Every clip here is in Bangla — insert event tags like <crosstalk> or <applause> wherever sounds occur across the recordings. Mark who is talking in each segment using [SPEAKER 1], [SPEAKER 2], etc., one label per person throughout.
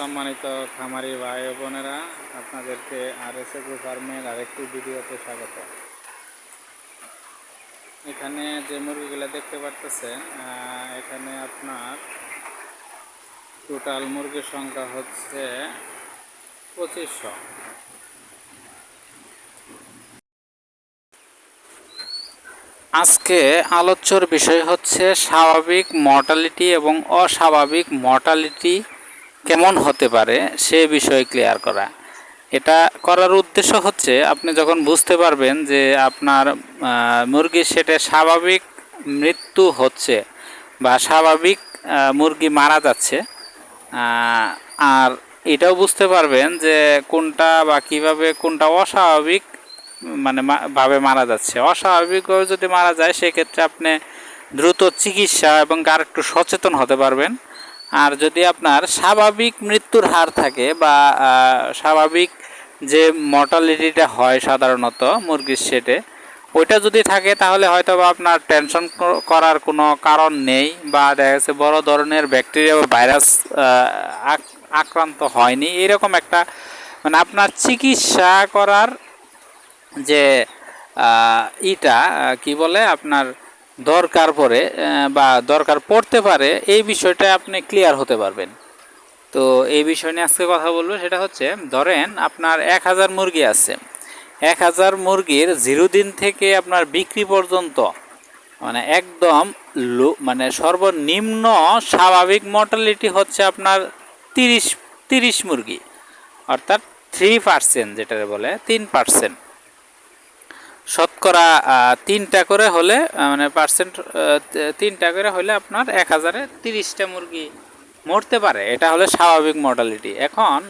[SPEAKER 1] সম্মানিত খামারি ভাই বোনেরা আপনাদেরকে আর এস এগ্রো ফার্মের আরেকটি ভিডিওতে স্বাগত। এখানে যে মুরগিগুলো দেখতে আহ, এখানে আপনার টোটাল মুরগির সংখ্যা হচ্ছে পঁচিশশো। আজকে আলোচ্যর বিষয় হচ্ছে স্বাভাবিক মর্টালিটি এবং অস্বাভাবিক মর্টালিটি কেমন হতে পারে সে বিষয়ে ক্লিয়ার করা। এটা করার উদ্দেশ্য হচ্ছে আপনি যখন বুঝতে পারবেন যে আপনার মুরগির সেটে স্বাভাবিক মৃত্যু হচ্ছে বা স্বাভাবিক মুরগি মারা যাচ্ছে আর এটাও বুঝতে পারবেন যে কোনটা বা কীভাবে কোনটা অস্বাভাবিক মানে ভাবে মারা যাচ্ছে। অস্বাভাবিকভাবে যদি মারা যায়, সেক্ষেত্রে আপনি দ্রুত চিকিৎসা এবং আর একটু সচেতন হতে পারবেন। আর যদি আপনার স্বাভাবিক মৃত্যুর হার থাকে বা স্বাভাবিক যে মর্টালিটিটা হয় সাধারণত মুরগির সেটে ওইটা যদি থাকে তাহলে হয়তো বা আপনার টেনশন করার কোনো কারণ নেই বা দেখা গেছে বড় ধরনের ব্যাকটেরিয়া বা ভাইরাস আক্রান্ত হয়নি। এরকম একটা মানে আপনার চিকিৎসা করার যে ইটা কি বলে আপনার দরকার পড়ে বা দরকার পড়তে পারে, এই বিষয়টা আপনি ক্লিয়ার হতে পারবেন। তো এই বিষয় নিয়ে আজকে কথা বলব, সেটা হচ্ছে, ধরেন আপনার এক হাজার মুরগি আছে। এক হাজার মুরগির জিরো দিন থেকে আপনার বিক্রি পর্যন্ত মানে একদম লো মানে সর্বনিম্ন স্বাভাবিক মর্টালিটি হচ্ছে আপনার তিরিশ তিরিশ মুরগি। অর্থাৎ থ্রি পার্সেন্ট যেটা বলে, তিন পার্সেন্ট শতকরা তিনটা করে হলে মানে পার্সেন্ট তিনটা করে হলে আপনার এক হাজারে তিরিশটা মুরগি মরতে পারে। এটা হলে স্বাভাবিক মর্টালিটি এখন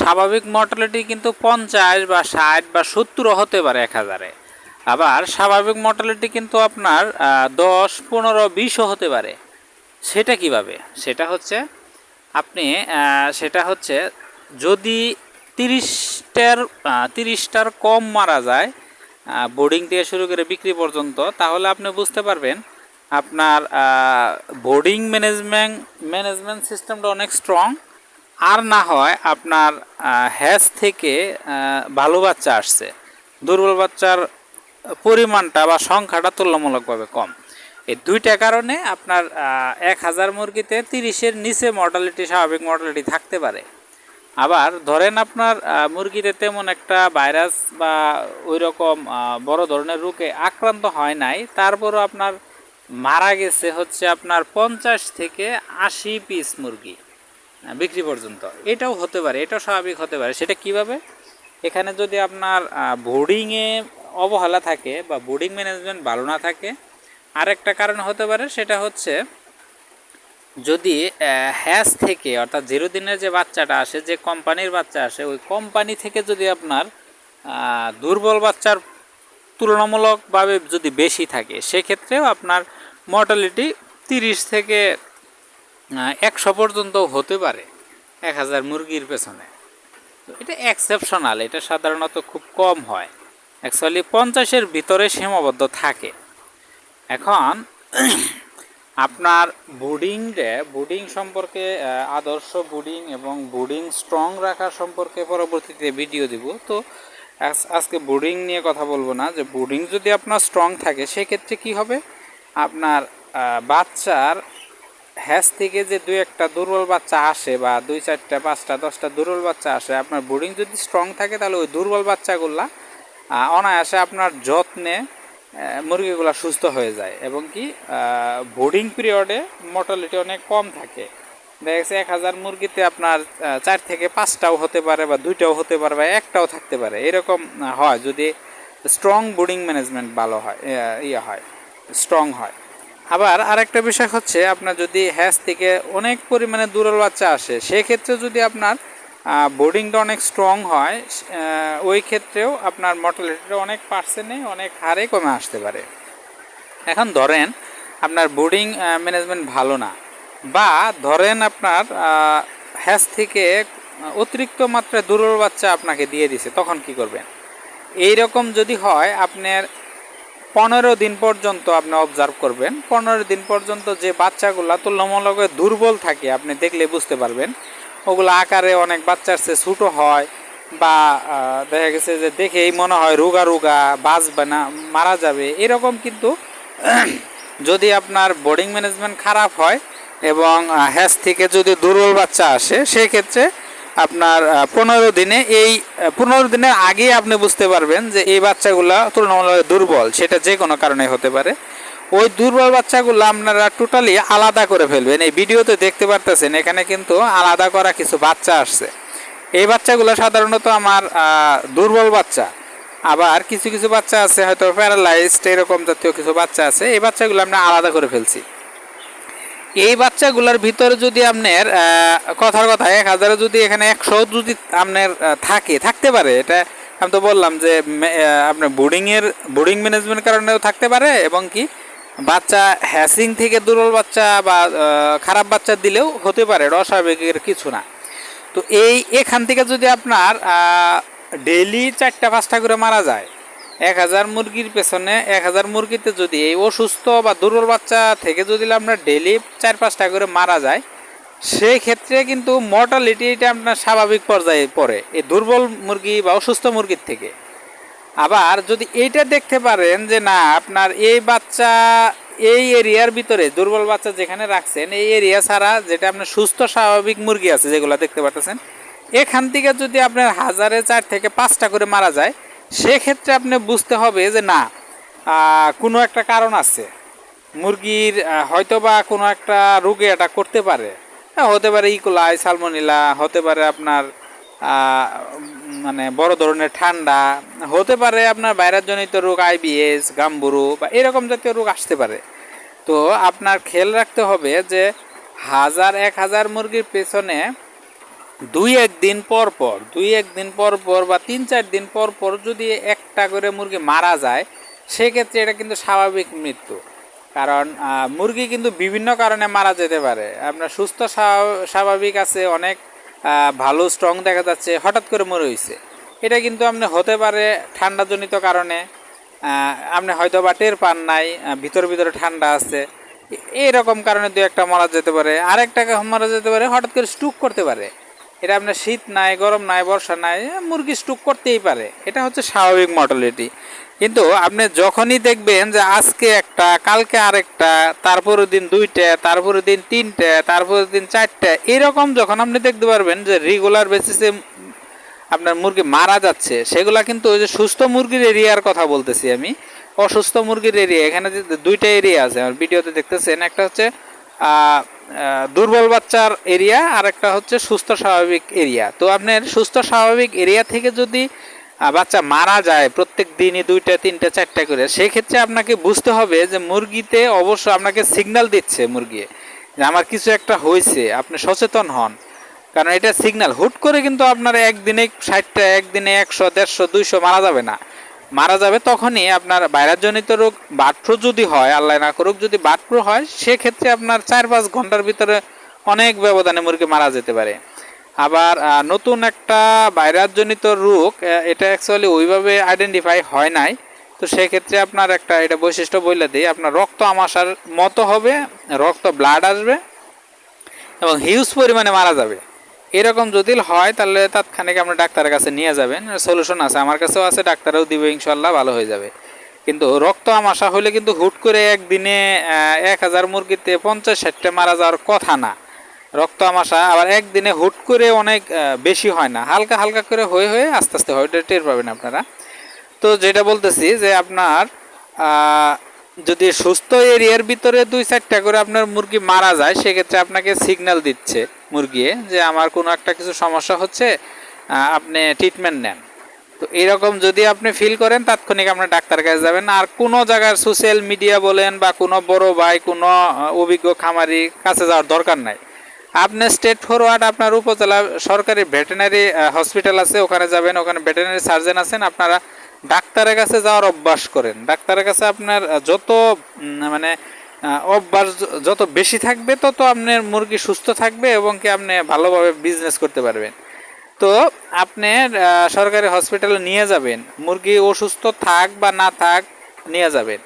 [SPEAKER 1] স্বাভাবিক মর্টালিটি কিন্তু পঞ্চাশ বা ষাট বা সত্তরও হতে পারে এক হাজারে। আবার স্বাভাবিক মর্টালিটি কিন্তু আপনার দশ, পনেরো, বিশও হতে পারে। সেটা কীভাবে? সেটা হচ্ছে আপনি সেটা হচ্ছে যদি তিরিশটার তিরিশটার কম মারা যায় বোর্ডিং থেকে শুরু করে বিক্রি পর্যন্ত, তাহলে আপনি বুঝতে পারবেন আপনার বোর্ডিং ম্যানেজমেন্ট ম্যানেজমেন্ট সিস্টেমটা অনেক স্ট্রং আর না হয় আপনার হ্যাজ থেকে ভালো বাচ্চা আসছে। দুর্বল বাচ্চার পরিমাণটা বা সংখ্যাটা তুলনামূলকভাবে কম। এই দুইটা কারণে আপনার এক হাজার মুরগিতে তিরিশের নিচে মর্টালিটি স্বাভাবিক মর্টালিটি থাকতে পারে। আবার ধরেন আপনার মুরগিতে তেমন একটা ভাইরাস বা ওই রকম বড় ধরনের রোগে আক্রান্ত হয় নাই, তারপরও আপনার মারা গেছে হচ্ছে আপনার পঞ্চাশ থেকে আশি পিস মুরগি বিক্রি পর্যন্ত। এটাও হতে পারে, এটাও স্বাভাবিক হতে পারে। সেটা কীভাবে? এখানে যদি আপনার বোর্ডিংয়ে অবহেলা থাকে বা বোর্ডিং ম্যানেজমেন্ট ভালো না থাকে, আরেকটা কারণ হতে পারে, সেটা হচ্ছে যদি হ্যাজ থেকে, অর্থাৎ জিরো দিনের যে বাচ্চাটা আসে, যে কোম্পানির বাচ্চা আসে, ওই কোম্পানি থেকে যদি আপনার দুর্বল বাচ্চার তুলনামূলকভাবে যদি বেশি থাকে, সেক্ষেত্রেও আপনার মর্টালিটি তিরিশ থেকে একশো পর্যন্ত হতে পারে এক হাজার মুরগির পেছনে। এটা এক্সেপশনাল এটা সাধারণত খুব কম হয়। অ্যাকচুয়ালি পঞ্চাশের ভিতরে সীমাবদ্ধ থাকে। এখন আপনার বুডিংটা বুডিং সম্পর্কে আদর্শ বুডিং এবং বুডিং স্ট্রং রাখা সম্পর্কে পরবর্তীতে ভিডিও দিব। তো, আজ- আজকে বুডিং নিয়ে কথা বলব না, যে বুডিং যদি আপনার স্ট্রং থাকে, সেক্ষেত্রে কি হবে? আপনার বাচ্চার হ্যাজ থেকে যে দুই একটা দুর্বল বাচ্চা আসে বা দুই চারটা, পাঁচটা, দশটা দুর্বল বাচ্চা আসে, আপনার বোর্ডিং যদি স্ট্রং থাকে, তাহলে ওই দুর্বল বাচ্চাগুলা অনায়াসে আপনার যত্নে মুরগিগুলা সুস্থ হয়ে যায় এবং কি বোর্ডিং পিরিয়ডে মর্টালিটি অনেক কম থাকে। দেখা গেছে এক হাজার মুরগিতে আপনার চার থেকে পাঁচটাও হতে পারে বা দুইটাও হতে পারে বা একটাও থাকতে পারে। এরকম হয় যদি স্ট্রং বোর্ডিং ম্যানেজমেন্ট ভালো হয় ইয়ে হয় স্ট্রং হয়। আবার আরেকটা বিষয় হচ্ছে, আপনার যদি হ্যাজ থেকে অনেক পরিমাণে দুর্বল বাচ্চা আসে, সেক্ষেত্রে যদি আপনার বোর্ডিংটা অনেক স্ট্রং হয় ওই ক্ষেত্রেও আপনার মর্টালিটিটা অনেক পার্সেন্টে অনেক হারে কমে আসতে পারে। এখন ধরেন, আপনার বোর্ডিং ম্যানেজমেন্ট ভালো না, বা ধরেন আপনার হ্যাজ থেকে অতিরিক্ত মাত্রায় দুর্বল বাচ্চা আপনাকে দিয়ে দিছে, তখন কি করবেন? এই রকম যদি হয়, আপনার পনেরো দিন পর্যন্ত আপনি অবজার্ভ করবেন, পনেরো দিন পর্যন্ত যে বাচ্চাগুলো তুলনামূলক দুর্বল থাকে, আপনি দেখলে বুঝতে পারবেন ওগুলো আকারে অনেক বাচ্চার চেয়ে ছোটো হয় বা দেখা গেছে যে দেখেই মনে হয় রোগা রোগা বাঁচবে না, মারা যাবে। এরকম কিন্তু <clears throat> যদি আপনার বোর্ডিং ম্যানেজমেন্ট খারাপ হয় এবং হ্যাস থেকে যদি দুর্বল বাচ্চা আসে, সেক্ষেত্রে আপনার পনেরো দিনে এই পনেরো দিনের আগেই আপনি বুঝতে পারবেন যে এই বাচ্চাগুলা তুলনামূলক দুর্বল, সেটা যে কোনো কারণে হতে পারে। ওই দুর্বল বাচ্চাগুলো আপনারা টোটালি আলাদা করে ফেলবেন। এই ভিডিওতে দেখতে পারতেছেন, এখানে কিন্তু আলাদা করা কিছু বাচ্চা আসছে। এই বাচ্চাগুলো সাধারণত আমার দুর্বল বাচ্চা। আবার কিছু কিছু বাচ্চা আছে, হয়তো প্যারালাইজড এরকম জাতীয় কিছু বাচ্চা আছে। এই বাচ্চাগুলো আমরা আলাদা করে ফেলছি। এই বাচ্চাগুলোর ভিতরে যদি আপনার কথার কথা, এক হাজারে যদি এখানে একশো যদি আপনার থাকে, থাকতে পারে, এটা আমি তো বললাম যে আপনার বোর্ডিংয়ের বোর্ডিং ম্যানেজমেন্ট কারণেও থাকতে পারে এবং কি বাচ্চা হ্যাসিং থেকে দুর্বল বাচ্চা বা খারাপ বাচ্চা দিলেও হতে পারে অস্বাভাবিকের কিছু না। তো এই, এখান থেকে যদি আপনার ডেইলি চারটা পাঁচটা করে মারা যায়, এক হাজার মুরগির পেছনে, এক হাজার মুরগিতে যদি এই অসুস্থ বা দুর্বল বাচ্চা থেকে যদি আপনার ডেইলি চার পাঁচটা করে মারা যায় সেই ক্ষেত্রে কিন্তু মর্টালিটি এটা আপনার স্বাভাবিক পর্যায়ে পড়ে, এই দুর্বল মুরগি বা অসুস্থ মুরগির থেকে। আবার যদি এইটা দেখতে পারেন যে না, আপনার এই বাচ্চা এই এরিয়ার ভিতরে, দুর্বল বাচ্চা যেখানে রাখছেন, এই এরিয়া ছাড়া যেটা আপনার সুস্থ স্বাভাবিক মুরগি আছে যেগুলো দেখতে পাচ্ছেন এখান থেকে যদি আপনার হাজারে চার থেকে পাঁচটা করে মারা যায়, সেক্ষেত্রে আপনি বুঝতে হবে যে না কোনো একটা কারণ আছে। মুরগির হয়তো বা কোনো একটা রোগে এটা করতে পারে। হতে পারে ইকোলাই সালমোনিলা হতে পারে আপনার মানে বড় ধরনের ঠান্ডা, হতে পারে আপনার ভাইরাস জনিত রোগ আইবিএস গাম্বুরু বা এরকম জাতীয় রোগ আসতে পারে। তো আপনার খেয়াল রাখতে হবে যে হাজার এক হাজার মুরগির পেছনে দুই একদিন পর পর, দুই একদিন পর পর বা তিন চার দিন পর পর যদি একটা করে মুরগি মারা যায়, সেক্ষেত্রে এটা কিন্তু স্বাভাবিক মৃত্যু। কারণ মুরগি কিন্তু বিভিন্ন কারণে মারা যেতে পারে। আপনার সুস্থ স্বা- স্বাভাবিক আছে, অনেক ভালো স্ট্রং দেখা যাচ্ছে, হঠাৎ করে মরে হয়েছে এটা কিন্তু আপনি হতে পারে ঠান্ডাজনিত কারণে আপনি হয়তো বা টের পান নাই ভিতর ভিতরে ঠান্ডা আছে। এরকম কারণে দু একটা মারা যেতে পারে। আরেকটা মারা যেতে পারে, হঠাৎ করে স্টুক করতে পারে। এটা আপনার শীত নাই, গরম নাই, বর্ষা নাই মুরগি স্টুক করতেই পারে। এটা হচ্ছে স্বাভাবিক মর্টালিটি কিন্তু আপনি যখনই দেখবেন যে আজকে একটা, কালকে আরেকটা, তারপরের দিন দুইটা, তারপরের দিন তিনটা, তারপরের দিন চারটা, এরকম যখন আপনি দেখতে পারবেন যে রেগুলার বেসিসে আপনার মুরগি মারা যাচ্ছে, সেগুলা কিন্তু ওই যে সুস্থ মুরগির এরিয়ার কথা বলতেছি আমি। অসুস্থ মুরগির এরিয়া এখানে যে দুইটা এরিয়া আছে, আমার ভিডিওতে দেখতেছেন, একটা হচ্ছে দুর্বল বাচ্চার এরিয়া আর একটা হচ্ছে সুস্থ স্বাভাবিক এরিয়া তো আপনার সুস্থ স্বাভাবিক এরিয়া থেকে যদি বাচ্চা মারা যায় প্রত্যেক দিনই দুইটা, তিনটা, চারটা করে, সেক্ষেত্রে আপনাকে বুঝতে হবে যে মুরগিতে অবশ্য আপনাকে সিগন্যাল দিচ্ছে মুরগি। যে আমার কিছু একটা হয়েছে আপনি সচেতন হন। কারণ এটা সিগনাল হুট করে কিন্তু আপনার একদিনে ষাটটা, একদিনে একশো, দেড়শো, দুইশো মারা যাবে না। মারা যাবে তখনই আপনার ভাইরাসজনিত রোগ বার্ডফ্লু যদি হয়, আল্লাহ না করুক, যদি বার্ডফ্লু হয়, সেক্ষেত্রে আপনার চার পাঁচ ঘণ্টার ভিতরে অনেক ব্যবধানে মুরগি মারা যেতে পারে। আবার নতুন একটা ভাইরাসজনিত রোগ এটা অ্যাকচুয়ালি ওইভাবে আইডেন্টিফাই হয় নাই। তো সেক্ষেত্রে আপনার একটা এটা বৈশিষ্ট্য বললে দিই, আপনার রক্ত আমাশার মতো হবে, রক্ত ব্লাড আসবে এবং হিউজ পরিমাণে মারা যাবে। এরকম যদি হয়, তাহলে তাৎক্ষণিক আপনি ডাক্তারের কাছে নিয়ে যাবেন। সলিউশন আছে, আমার কাছেও আছে, ডাক্তারও দিবে ইনশাল্লাহ ভালো হয়ে যাবে। কিন্তু রক্ত আমাশা হলে কিন্তু হুট করে একদিনে এক হাজার মুরগিতে পঞ্চাশ, ষাটটা মারা যাওয়ার কথা না। রক্ত আমাশা আবার একদিনে হুট করে অনেক বেশি হয় না। হালকা হালকা করে হয়ে হয়ে আস্তে আস্তে হয়, ওটা টের পাবেন আপনারা। তো যেটা বলতেছি যে আপনার যদি সুস্থ এরিয়ার ভিতরে দুই চারটা করে আপনার মুরগি মারা যায়, সেক্ষেত্রে আপনাকে সিগন্যাল দিচ্ছে। মুরগি, যে আমার কোনো একটা কিছু সমস্যা হচ্ছে আপনি ট্রিটমেন্ট নেন। তো এরকম যদি আপনি ফিল করেন, তাৎক্ষণিক আপনার ডাক্তার কাছে যাবেন। আর কোনো জায়গার সোশ্যাল মিডিয়া বলেন বা কোনো বড় ভাই, কোনো অভিজ্ঞ খামারি কাছে যাওয়ার দরকার নাই। আপনি স্টেট ফরওয়ার্ড আপনার উপজেলা সরকারি ভেটেনারি হসপিটাল আছে, ওখানে যাবেন, ওখানে ভেটেনারি সার্জন আছেন, আপনারা ডাক্তারের কাছে যাওয়ার অভ্যাস করেন। ডাক্তারের কাছে আপনার যত মানে অভ্যাস যত বেশি থাকবে, তত আপনার মুরগি সুস্থ থাকবে এবং কি আপনি ভালোভাবে বিজনেস করতে পারবেন। তো আপনি সরকারি হসপিটালে নিয়ে যাবেন। মুরগি অসুস্থ থাক বা না থাক, নিয়ে যাবেন।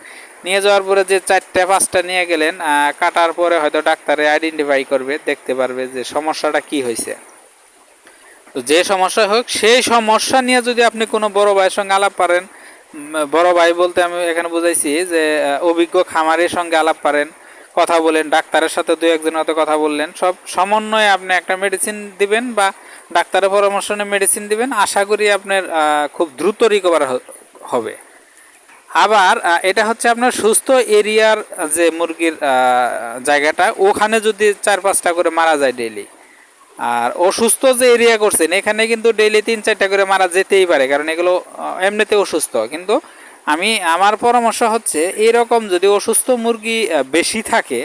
[SPEAKER 1] নিয়ে যাওয়ার পরে যে চারটা, পাঁচটা নিয়ে গেলেন কাটার পরে হয়তো ডাক্তারে আইডেন্টিফাই করবে, দেখতে পারবে যে সমস্যাটা কি হয়েছে। তো যে সমস্যা হোক, সেই সমস্যা নিয়ে যদি আপনি কোনো বড় ভাইয়ের সঙ্গে আলাপ পারেন বড় ভাই বলতে আমি এখানে বুঝাইছি যে অভিজ্ঞ খামারের সঙ্গে আলাপ পারেন কথা বলেন, ডাক্তারের সাথে দু একজনের মতো কথা বললেন। সব সমন্বয়ে আপনি একটা মেডিসিন দিবেন বা ডাক্তারের পরামর্শ নিয়ে মেডিসিন দিবেন, আশা করি আপনার খুব দ্রুত রিকভার হবে। আবার এটা হচ্ছে আপনার সুস্থ এরিয়ার যে মুরগির জায়গাটা, ওখানে যদি চার পাঁচটা করে মারা যায় ডেইলি আর অসুস্থ যে এরিয়া করছেন, এখানে কিন্তু ডেইলি তিন, চারটা করে মারা যেতেই পারে, কারণ এগুলো এমনিতে অসুস্থ। কিন্তু আমি, আমার পরামর্শ হচ্ছে, এরকম যদি অসুস্থ মুরগি বেশি থাকে,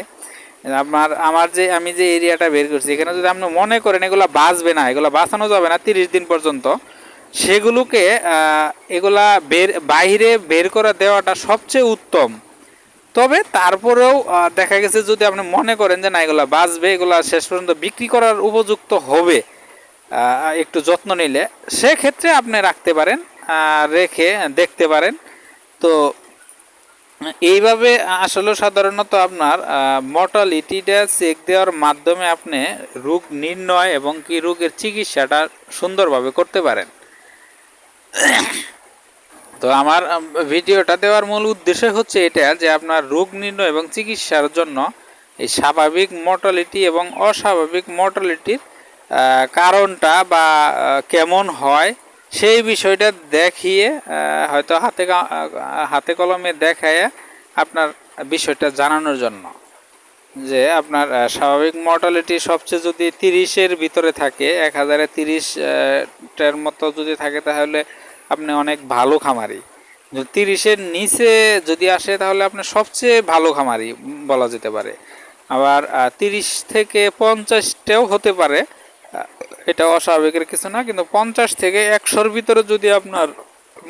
[SPEAKER 1] আপনার, আমার যে, আমি যে এরিয়াটা বের করছি, এখানে যদি আপনি মনে করেন এগুলো বাঁচবে না, এগুলো বাঁচানো যাবে না তিরিশ দিন পর্যন্ত, সেগুলোকে এগুলা বের, বাইরে বের করে দেওয়াটা সবচেয়ে উত্তম। তবে তারপরেও দেখা গেছে যদি আপনি মনে করেন যে না, এগুলা বাঁচবে, এগুলা শেষ পর্যন্ত বিক্রি করার উপযুক্ত হবে একটু যত্ন নিলে, সেক্ষেত্রে আপনি রাখতে পারেন রেখে দেখতে পারেন। তো এইভাবে আসলে সাধারণত আপনার মর্টালিটিটা চেক দেওয়ার মাধ্যমে আপনি রোগ নির্ণয় এবং কি রোগের চিকিৎসাটা সুন্দরভাবে করতে পারেন। তো আমার ভিডিওটা দেওয়ার মূল উদ্দেশ্য হচ্ছে এটা যে আপনার রোগ নির্ণয় এবং চিকিৎসার জন্য এই স্বাভাবিক মর্টালিটি এবং অস্বাভাবিক মর্টালিটির কারণটা বা কেমন হয় সেই বিষয়টা দেখিয়ে হয়তো হাতে হাতে কলমে দেখায় আপনার বিষয়টা জানানোর জন্য যে আপনার স্বাভাবিক মর্টালিটি সবচেয়ে যদি তিরিশের ভিতরে থাকে, এক হাজারে তিরিশটার মতো যদি থাকে তাহলে আপনি অনেক ভালো খামারি। তিরিশের নিচে যদি আসে তাহলে আপনি সবচেয়ে ভালো খামারি বলা যেতে পারে। আবার তিরিশ থেকে পঞ্চাশটাও হতে পারে। এটা অস্বাভাবিকের কিছু না, কিন্তু পঞ্চাশ থেকে একশোর ভিতরে যদি আপনার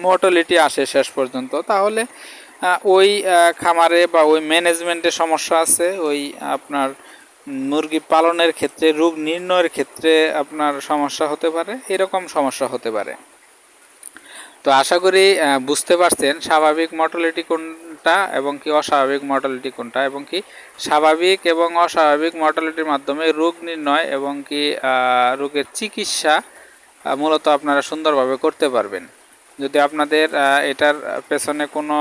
[SPEAKER 1] মর্টালিটি আসে শেষ পর্যন্ত, তাহলে ওই খামারে বা ওই ম্যানেজমেন্টে সমস্যা আছে। ওই, আপনার মুরগি পালনের ক্ষেত্রে, রোগ নির্ণয়ের ক্ষেত্রে আপনার সমস্যা হতে পারে। এরকম সমস্যা হতে পারে। তো আশা করি বুঝতে পারছেন স্বাভাবিক মর্টালিটি কোনটা এবং কি অস্বাভাবিক মর্টালিটি কোনটা এবং কি স্বাভাবিক এবং অস্বাভাবিক মর্টালিটির মাধ্যমে রোগ নির্ণয় এবং কি রোগের চিকিৎসা মূলত আপনারা সুন্দরভাবে করতে পারবেন। যদি আপনাদের এটার পেছনে কোনো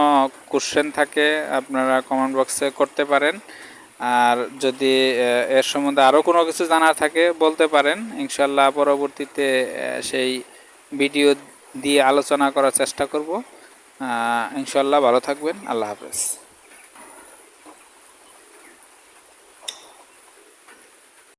[SPEAKER 1] কোশ্চেন থাকে, আপনারা কমেন্ট বক্সে করতে পারেন। আর যদি এর সম্বন্ধে আরও কোনো কিছু জানার থাকে, বলতে পারেন। ইনশাল্লাহ পরবর্তীতে সেই ভিডিও দিয়ে আলোচনা করার চেষ্টা করব। ইনশাল্লাহ ভালো থাকবেন। আল্লাহ হাফেজ।